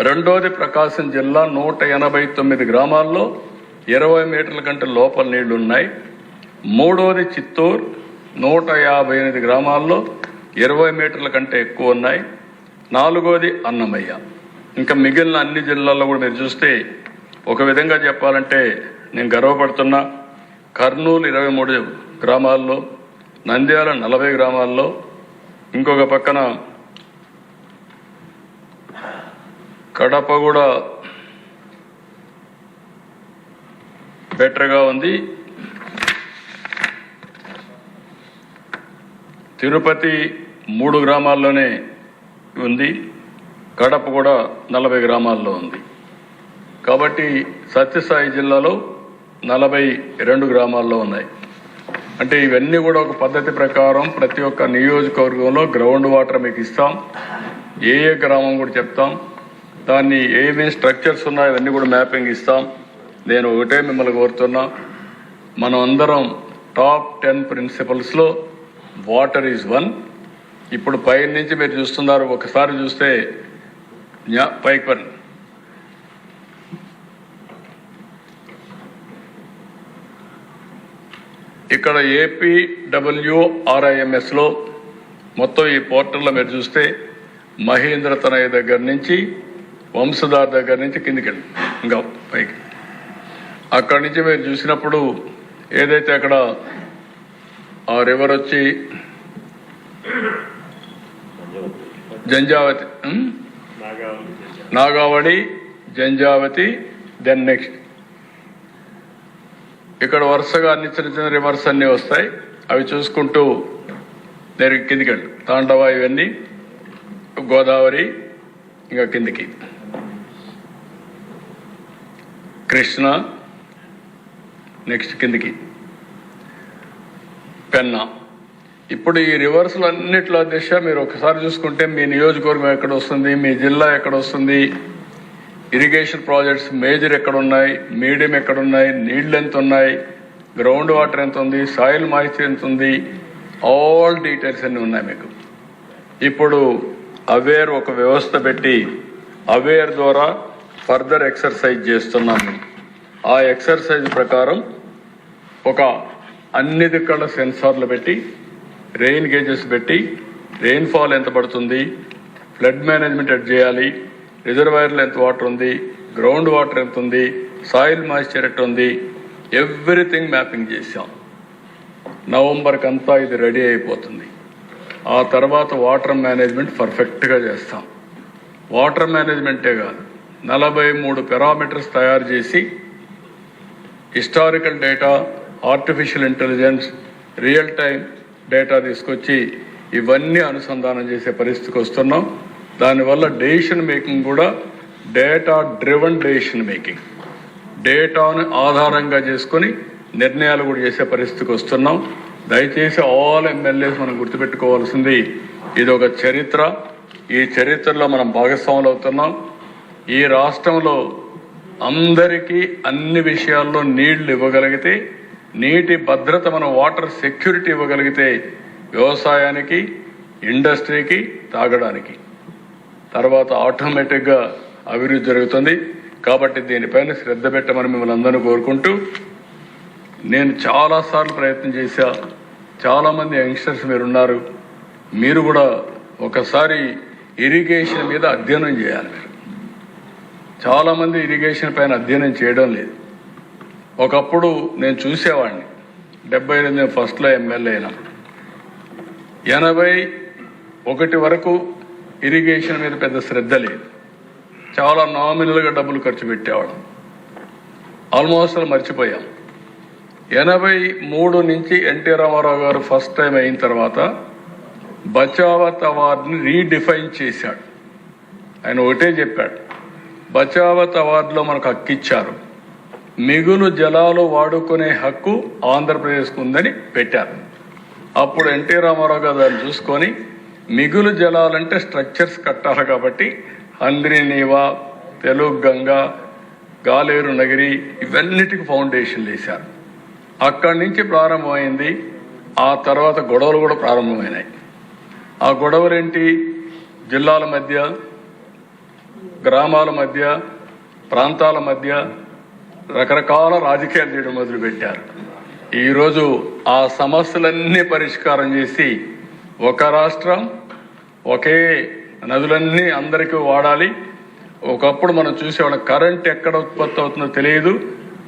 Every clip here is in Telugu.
రెండోది ప్రకాశం జిల్లా నూట ఎనభై తొమ్మిది గ్రామాల్లో ఇరవై మీటర్ల కంటే లోపల నీళ్ళున్నాయి. మూడోది చిత్తూరు నూట యాభై ఎనిమిది గ్రామాల్లో ఇరవై మీటర్ల కంటే ఎక్కువ ఉన్నాయి నాలుగోది అన్నమయ్య. ఇంకా మిగిలిన అన్ని జిల్లాల్లో కూడా మీరు చూస్తే ఒక విధంగా చెప్పాలంటే నేను గర్వపడుతున్నా. కర్నూలు ఇరవై మూడు గ్రామాల్లో నంద్యాల నలభై గ్రామాల్లో ఇంకొక పక్కన కడప కూడా బెటర్గా ఉంది. తిరుపతి మూడు గ్రామాల్లోనే ఉంది. కడప కూడా నలభై గ్రామాల్లో ఉంది. కాబట్టి సత్యసాయి జిల్లాలో నలభై రెండు గ్రామాల్లో ఉన్నాయి. అంటే ఇవన్నీ కూడా ఒక పద్ధతి ప్రకారం ప్రతి ఒక్క నియోజకవర్గంలో గ్రౌండ్ వాటర్ మీకు ఇస్తాం. ఏ ఏ గ్రామం కూడా చెప్తాం. దాన్ని ఏమేమి స్ట్రక్చర్స్ ఉన్నాయో అవన్నీ కూడా మ్యాపింగ్ ఇస్తాం. నేను ఒకటే మిమ్మల్ని కోరుతున్నా. మనం అందరం టాప్ టెన్ ప్రిన్సిపల్స్లో వాటర్ ఈజ్ వన్. ఇప్పుడు పై నుంచి మీరు చూస్తున్నారు ఒకసారి చూస్తే పైకి పని ఇక్కడ ఏపీ డబ్ల్యూఆర్ఐఎంఎస్ మొత్తం ఈ పోర్టల్లో మీరు చూస్తే మహేంద్ర తనయ్య దగ్గర నుంచి వంశధార్ దగ్గర నుంచి కిందికి వెళ్ళి ఇంకా పైకి. అక్కడి నుంచి మీరు చూసినప్పుడు ఏదైతే అక్కడ ఆ రివర్ వచ్చి జంజావతి నాగావళి జంజావతి దెన్ నెక్స్ట్ ఇక్కడ వరుసగా అన్ని చిన్న చిన్న రివర్స్ అన్ని వస్తాయి. అవి చూసుకుంటూ నేను కిందికి వెళ్ళు. తాండవ ఇవన్నీ గోదావరి ఇంకా కిందికి. కృష్ణ. నెక్స్ట్ కిందికి. పెన్నా. ఇప్పుడు ఈ రివర్సల్ అన్నిట్లో దిశ మీరు ఒకసారి చూసుకుంటే మీ నియోజకవర్గం ఎక్కడ వస్తుంది మీ జిల్లా ఎక్కడ వస్తుంది ఇరిగేషన్ ప్రాజెక్ట్స్ మేజర్ ఎక్కడ ఉన్నాయి మీడియం ఎక్కడ ఉన్నాయి నీళ్ళు ఎంత ఉన్నాయి గ్రౌండ్ వాటర్ ఎంత ఉంది సాయిల్ మాయిశ్చర్ ఎంత ఉంది ఆల్ డీటెయిల్స్ అన్ని ఉన్నాయి మీకు. ఇప్పుడు అవేర్ ఒక వ్యవస్థ పెట్టి అవేర్ ద్వారా ఫర్దర్ ఎక్సర్సైజ్ చేస్తున్నాము. ఆ ఎక్సర్సైజ్ ప్రకారం ఒక అన్ని దిక్కల సెన్సార్లు పెట్టి రెయిన్ గేజెస్ పెట్టి రెయిన్ ఫాల్ ఎంత పడుతుంది ఫ్లడ్ మేనేజ్మెంట్ ఎట్ చేయాలి రిజర్వాయర్లో ఎంత వాటర్ ఉంది గ్రౌండ్ వాటర్ ఎంత ఉంది సాయిల్ మాయిశ్చర్ ఎట్ ఉంది ఎవ్రీథింగ్ మ్యాపింగ్ చేశాం. నవంబర్కి అంతా ఇది రెడీ అయిపోతుంది. ఆ తర్వాత వాటర్ మేనేజ్మెంట్ పర్ఫెక్ట్గా చేస్తాం. వాటర్ మేనేజ్మెంటే కాదు. నలభై మూడు పెరామీటర్స్ తయారు చేసి historical data artificial intelligence real time data తీసుకొచ్చి ఇవన్నీ అనుసంధానం చేసే పరిస్థితికి వస్తున్నాం. దానివల్ల డెసిషన్ మేకింగ్ కూడా డేటా డ్రివన్ డెసిషన్ మేకింగ్ డేటాను ఆధారంగా చేసుకొని నిర్ణయాలు కూడా చేసే పరిస్థితికి వస్తున్నాం. దయచేసి ఆల్ ఎమ్మెల్యేస్ మనం గుర్తుపెట్టుకోవాల్సింది ఇది ఒక చరిత్ర. ఈ చరిత్రలో మనం భాగస్వాములు అవుతున్నాం ఈ రాష్ట్రంలో అందరికీ అన్ని విషయాల్లో నీళ్ళు ఇవ్వగలిగితే నీటి భద్రత మనం వాటర్ సెక్యూరిటీ ఇవ్వగలిగితే వ్యవసాయానికి ఇండస్ట్రీకి తాగడానికి. తర్వాత ఆటోమేటిక్గా అభివృద్ధి జరుగుతుంది. కాబట్టి దీనిపైన శ్రద్ధ పెట్టమని మిమ్మల్ని అందరినీ కోరుకుంటూ నేను చాలాసార్లు ప్రయత్నం చేశా. చాలామంది యంగ్స్టర్స్ మీరు ఉన్నారు మీరు కూడా ఒకసారి ఇరిగేషన్ మీద అధ్యయనం చేయాలి. మీరు చాలామంది ఇరిగేషన్ పైన అధ్యయనం చేయడం లేదు. ఒకప్పుడు నేను చూసేవాడిని. డెబ్బై ఎనిమిది ఫస్ట్లో ఎమ్మెల్యే అయినా. ఎనభై ఒకటి వరకు ఇరిగేషన్ మీద పెద్ద శ్రద్ధ లేదు. చాలా నామినల్గా డబ్బులు ఖర్చు పెట్టేవాడు ఆల్మోస్ట్ అలా మర్చిపోయాం. ఎనభై మూడు నుంచి ఎన్టీ రామారావు గారు ఫస్ట్ టైం అయిన తర్వాత బచావత్ అవార్డుని రీడిఫైన్ చేశాడు. ఆయన ఒకటే చెప్పాడు. బచావత్ అవార్డులో మనకు హక్కు ఇచ్చారు మిగులు జలాలు వాడుకునే హక్కు ఆంధ్రప్రదేశ్కు ఉందని పెట్టారు. అప్పుడు ఎన్టీ రామారావు గారు దాన్ని చూసుకొని మిగులు జలాలంటే స్ట్రక్చర్స్ కట్టాలి కాబట్టి హంద్రి నీవా తెలుగు గంగ గాలేరు నగిరి ఇవన్నిటికి ఫౌండేషన్లు వేశారు. అక్కడి నుంచి ప్రారంభమైంది ఆ తర్వాత గొడవలు కూడా ప్రారంభమైనాయి. ఆ గొడవలేంటి? జిల్లాల మధ్య గ్రామాల మధ్య ప్రాంతాల మధ్య రకరకాల రాజకీయాలు చేయడం మొదలుపెట్టారు. ఈరోజు ఆ సమస్యలన్నీ పరిష్కారం చేసి ఒక రాష్ట్రం ఒకే నదులన్నీ అందరికీ వాడాలి. ఒకప్పుడు మనం చూసేవాళ్ళం కరెంట్ ఎక్కడ ఉత్పత్తి అవుతుందో తెలియదు.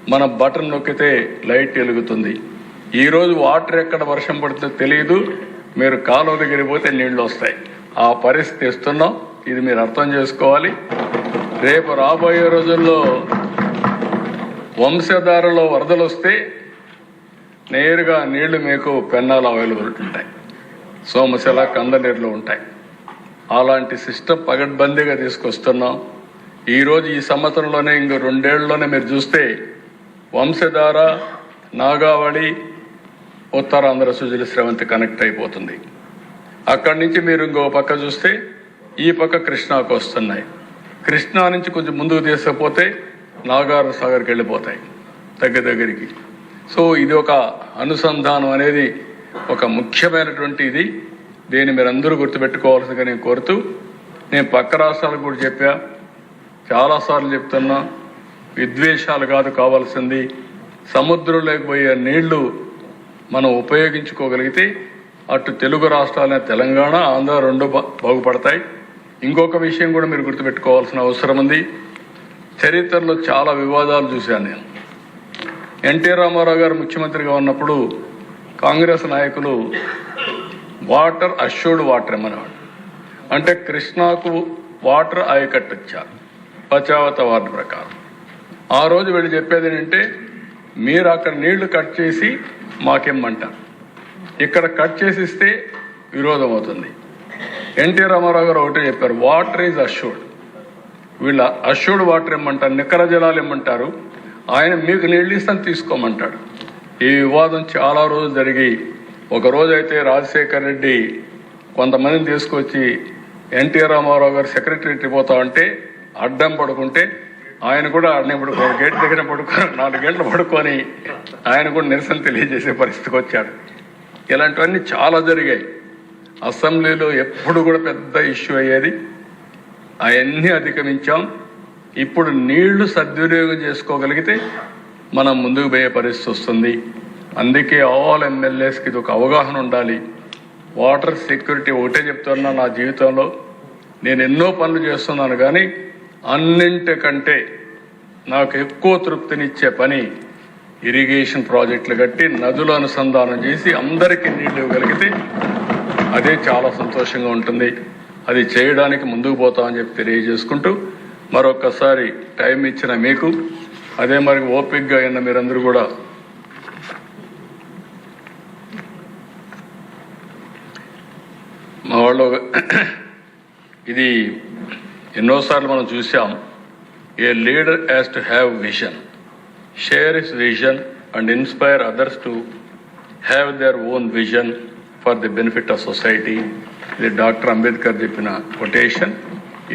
మన బటన్ నొక్కితే లైట్ వెలుగుతుంది. ఈరోజు వాటర్ ఎక్కడ వర్షం పడుతుందో తెలియదు. మీరు కాలువ దగ్గరికి పోతే నీళ్ళు వస్తాయి. ఆ పరిస్థితి ఇస్తున్నాం ఇది మీరు అర్థం చేసుకోవాలి. రేపు రాబోయే రోజుల్లో వంశధారలో వరదలు వస్తే నేరుగా నీళ్ళు మీకు పెన్నాలు అవైలబుల్ ఉంటాయి. సోమశిల కందనీరులో ఉంటాయి. అలాంటి సిస్టమ్ పగడ్బందీగా తీసుకొస్తున్నాం. ఈరోజు ఈ సంవత్సరంలోనే ఇంక రెండేళ్ళలోనే మీరు చూస్తే వంశధార నాగావళి ఉత్తరాంధ్ర సుజల స్రవంతి కనెక్ట్ అయిపోతుంది. అక్కడి నుంచి మీరు ఇంకో పక్క చూస్తే ఈ పక్క కృష్ణాకు వస్తున్నాయి. కృష్ణా నుంచి కొంచెం ముందుకు తీసుకపోతే నాగార్జున సాగర్కి వెళ్ళిపోతాయి దగ్గర దగ్గరికి. సో ఇది ఒక అనుసంధానం అనేది ఒక ముఖ్యమైనటువంటి ఇది. దీన్ని మీరు అందరూ గుర్తుపెట్టుకోవాల్సిందిగా నేను కోరుతూ నేను పక్క రాష్ట్రాలకు కూడా చెప్పా చాలాసార్లు చెప్తున్నా విద్వేషాలు కాదు కావాల్సింది సముద్రంలోకి పోయే నీళ్ళు మనం ఉపయోగించుకోగలిగితే అటు తెలుగు రాష్ట్రాలైన తెలంగాణ ఆంధ్ర రెండు బా- బాగుపడతాయి. ఇంకొక విషయం కూడా మీరు గుర్తుపెట్టుకోవాల్సిన అవసరం ఉంది. చరిత్రలో చాలా వివాదాలు చూశాను నేను. ఎన్టీ రామారావు గారు ముఖ్యమంత్రిగా ఉన్నప్పుడు కాంగ్రెస్ నాయకులు వాటర్ అష్యూర్డ్ వాటర్ ఏమనేవాడు అంటే కృష్ణాకు వాటర్ ఆయకట్టించారు పచావత వార్డు ప్రకారం. ఆ రోజు వీళ్ళు చెప్పేది ఏంటంటే మీరు అక్కడ నీళ్ళు కట్ చేసి మాకేమ్మంటారు. ఇక్కడ కట్ చేసి ఇస్తే విరోధం అవుతుంది ఎన్టీ రామారావు గారు ఒకటే చెప్పారు వాటర్ ఈజ్ అష్యూర్డ్ వీళ్ళ అష్యూర్డ్ వాటర్ ఇమ్మంటారు నికర జలాలు ఇమ్మంటారు ఆయన మీకు నీళ్ళు ఇస్తాను తీసుకోమంటాడు. ఈ వివాదం చాలా రోజులు జరిగి ఒక అయితే రాజశేఖర్ రెడ్డి కొంతమందిని తీసుకొచ్చి ఎన్టీ రామారావు గారు సెక్రటరీ పోతా ఉంటే అడ్డం పడుకుంటే ఆయన కూడా అడ్డం పడుకో గేట్ దగ్గర పడుకొని నాలుగు గంటలు పడుకొని ఆయన కూడా నిరసన తెలియజేసే పరిస్థితికి వచ్చాడు. ఇలాంటివన్నీ చాలా జరిగాయి. అసెంబ్లీలో ఎప్పుడు కూడా పెద్ద ఇష్యూ అయ్యేది. అవన్నీ అధిగమించాం. ఇప్పుడు నీళ్ళు సద్వినియోగం చేసుకోగలిగితే మనం ముందుకు పోయే పరిస్థితి వస్తుంది. అందుకే ఆల్ ఎమ్మెల్యేస్కి ఇది ఒక అవగాహన ఉండాలి. వాటర్ సెక్యూరిటీ ఒకటే చెప్తున్నా నా జీవితంలో. నేను ఎన్నో పనులు చేస్తున్నాను కానీ అన్నింటికంటే నాకు ఎక్కువ తృప్తినిచ్చే పని ఇరిగేషన్ ప్రాజెక్టులు కట్టి నదుల అనుసంధానం చేసి అందరికీ నీళ్ళు ఇవ్వగలిగితే అదే చాలా సంతోషంగా ఉంటుంది. అది చేయడానికి ముందుకు పోతామని చెప్పి తెలియజేసుకుంటూ మరొకసారి టైం ఇచ్చిన మీకు అదే మరి ఓపిక్గా అయిన మీరందరూ కూడా. మా వాళ్ళు ఇది ఎన్నోసార్లు మనం చూసాం a leader has to have vision share is vision and inspire others to have their own vision for the benefit of society. ఇది డాక్టర్ అంబేద్కర్ చెప్పిన కొటేషన్.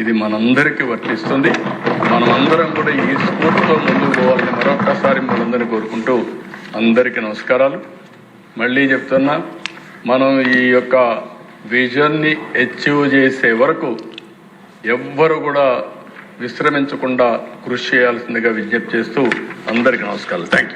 ఇది మనందరికీ వర్తిస్తుంది. మనమందరం కూడా ఈ స్ఫూర్తితో ముందుకు పోవాలని మరొకసారి మనందరినీ కోరుకుంటూ అందరికీ నమస్కారాలు. మళ్ళీ చెప్తున్నా మనం ఈ యొక్క విజన్ని అచీవ్ చేసే వరకు ఎవ్వరు కూడా విశ్రమించకుండా కృషి చేయాల్సిందిగా విజ్ఞప్తి చేస్తూ అందరికీ నమస్కారాలు. Thank you